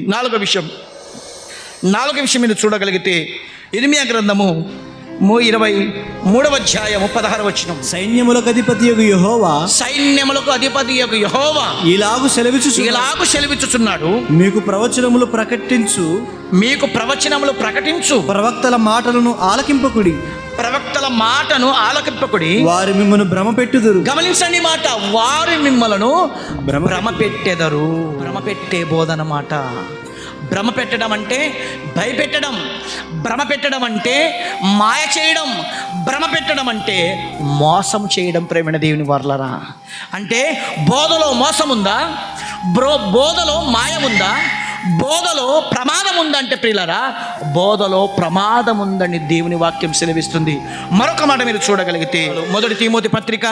నాలుగో విషయం. నాలుగో విషయం మీరు చూడగలిగితే ఇరిమియా గ్రంథము ఇరవై మూడవ అధ్యాయము పదహారు వచ్చిన సైన్యములకు అధిపతి యహోవా సైన్యములకు అధిపతి యొక్క యహోవా ఇలాగు సెలవిచు ఇలాగు సెలవిచ్చుచున్నాడు. మీకు ప్రవచనములు ప్రకటించు. మీకు ప్రవచనములు ప్రకటించు. ప్రవక్తల మాటలను ఆలకింపకుడి. ప్రవక్తల మాటను ఆలకింపకుడి. వారు మిమ్మల్ని భ్రమ పెట్టుదురు గమనించండి మాట వారు మిమ్మలను భ్రమ భ్రమ పెట్టెదరు భ్రమ పెట్టే బోధన మాట. భ్రమ పెట్టడం అంటే భయపెట్టడం. భ్రమ పెట్టడం అంటే మాయ చేయడం. భ్రమ పెట్టడం అంటే మోసం చేయడం ప్రేమణ దేవుని వర్లరా. అంటే బోధలో మోసం ఉందా బ్రో బోధలో మాయ ఉందా బోధలో ప్రమాదం ఉందంటే ప్రియులరా బోధలో ప్రమాదం ఉందని దేవుని వాక్యం సెలవిస్తుంది. మరొక మాట మీరు చూడగలిగితే మొదటి తిమోతి పత్రిక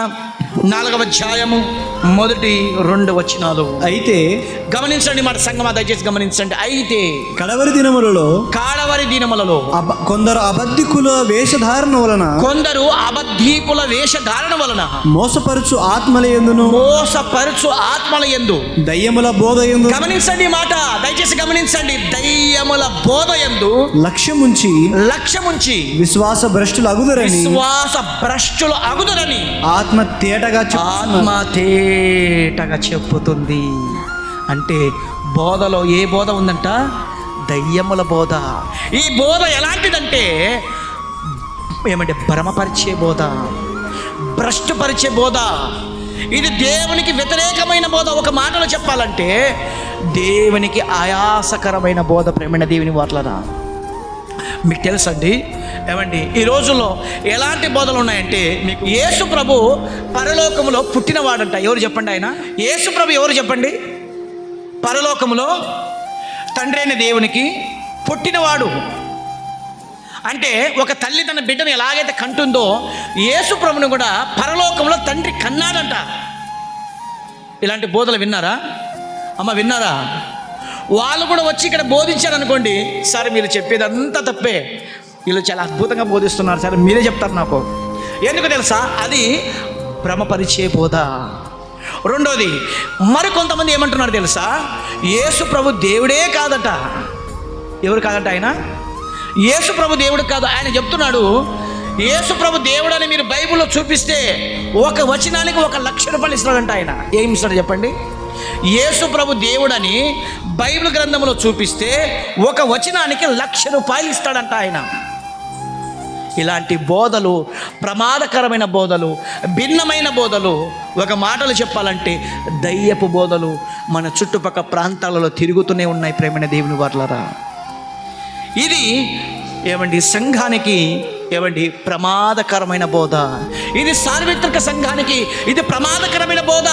నాలుగవ అధ్యాయము మొదటి రెండు వచనాలు. అయితే గమనించండి మాట సంగమా దయచేసి గమనించండి. అయితే కడవరి దినములలో కాడవరి దినములలో కొందరు అబద్ధికుల వేషధారణ వలన కొందరు అబద్ధీకుల వేషధారణ వలన మోసపరుచు ఆత్మల ఎందును? మోసపరచు ఆత్మల ఎందు. దయ్యముల బోధ ఎందు గమనించండి మాట దయచేసి గమనించండి. దయ్యముల బోధ ఎందు లక్ష్యముంచి లక్ష్యముంచి విశ్వాస భ్రష్టులు అగుదురని విశ్వాస భ్రష్టులు అగుదురని ఆత్మ తేటగా. ఆత్మ తేటగా చెప్పుతుంది అంటే బోధలో ఏ బోధ ఉందంట? దయ్యముల బోధ. ఈ బోధ ఎలాంటిదంటే ఏమంటే భ్రమపరిచే బోధ భ్రష్టుపరిచే బోధ. ఇది దేవునికి వ్యతిరేకమైన బోధ. ఒక మాటలో చెప్పాలంటే దేవునికి ఆయాసకరమైన బోధ ప్రేమణ దేవుని వాట్లనా మీకు తెలుసండి? ఏమండి? ఈ రోజుల్లో ఎలాంటి బోధలు ఉన్నాయంటే మీకు యేసు ప్రభు పరలోకములో పుట్టినవాడంట. ఎవరు చెప్పండి ఆయన? యేసు ప్రభు ఎవరు చెప్పండి? పరలోకములో తండ్రి అయిన దేవునికి పుట్టినవాడు. అంటే ఒక తల్లి తన బిడ్డను ఎలాగైతే కంటుందో యేసు ప్రభుని కూడా పరలోకంలో తండ్రి కన్నాడంట. ఇలాంటి బోధలు విన్నారా? అమ్మ విన్నారా? వాళ్ళు కూడా వచ్చి ఇక్కడ బోధించారు అనుకోండి సార్ మీరు చెప్పేదంతా తప్పే. వీళ్ళు చాలా అద్భుతంగా బోధిస్తున్నారు సార్ మీరే చెప్తారు నాకు. ఎందుకు తెలుసా? అది భ్రమపరిచే బోధ. రెండోది మరి కొంతమంది ఏమంటున్నారు తెలుసా? యేసు ప్రభు దేవుడే కాదట. ఎవరు కాదట ఆయన? యేసు ప్రభు దేవుడు కాదు. ఆయన చెప్తున్నాడు యేసు ప్రభు దేవుడు అని మీరు బైబిల్లో చూపిస్తే ఒక వచనానికి ఒక లక్ష రూపాయలు ఇస్తాడంట ఆయన. ఏం ఇస్తాడు చెప్పండి? యేసు ప్రభు దేవుడని బైబిల్ గ్రంథంలో చూపిస్తే ఒక వచనానికి లక్ష రూపాయలు ఇస్తాడంట ఆయన. ఇలాంటి బోధలు ప్రమాదకరమైన బోధలు భిన్నమైన బోధలు ఒక మాటలు చెప్పాలంటే దయ్యపు బోధలు మన చుట్టుపక్కల ప్రాంతాలలో తిరుగుతూనే ఉన్నాయి ప్రేమైన దేవుని వర్లరా. ఇది ఏమండి సంఘానికి ఏమండి? ప్రమాదకరమైన బోధ. ఇది సార్వత్రిక సంఘానికి ఇది ప్రమాదకరమైన బోధ.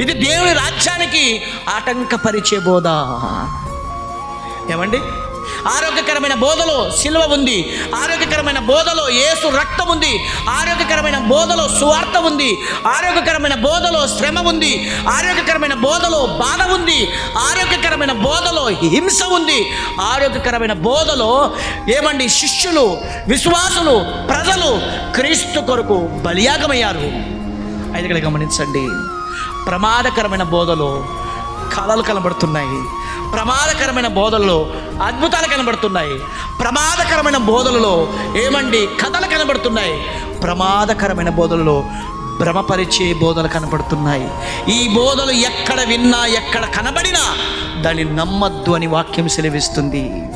ఇది దేవుని రాజ్యానికి ఆటంకపరిచే బోధ. ఏమండి? ఆరోగ్యకరమైన బోధలో శిల్వ ఉంది. ఆరోగ్యకరమైన బోధలో యేసు రక్తం ఉంది. ఆరోగ్యకరమైన బోధలో సువార్త ఉంది. ఆరోగ్యకరమైన బోధలో శ్రమ ఉంది. ఆరోగ్యకరమైన బోధలో బాధ ఉంది. ఆరోగ్యకరమైన బోధలో హింస ఉంది. ఆరోగ్యకరమైన బోధలో ఏమండి? శిష్యులు విశ్వాసులు ప్రజలు క్రీస్తు కొరకు బలియాగమయ్యారు. అయితే ఇక్కడ గమనించండి. ప్రమాదకరమైన బోధలో కళలు కనబడుతున్నాయి. ప్రమాదకరమైన బోధలలో అద్భుతాలు కనబడుతున్నాయి. ప్రమాదకరమైన బోధలలో ఏమండి కథలు కనబడుతున్నాయి. ప్రమాదకరమైన బోధలలో భ్రమపరిచే బోధలు కనబడుతున్నాయి. ఈ బోధలు ఎక్కడ విన్నా ఎక్కడ కనబడినా దాన్ని నమ్మద్దు అని వాక్యం సెలవిస్తుంది.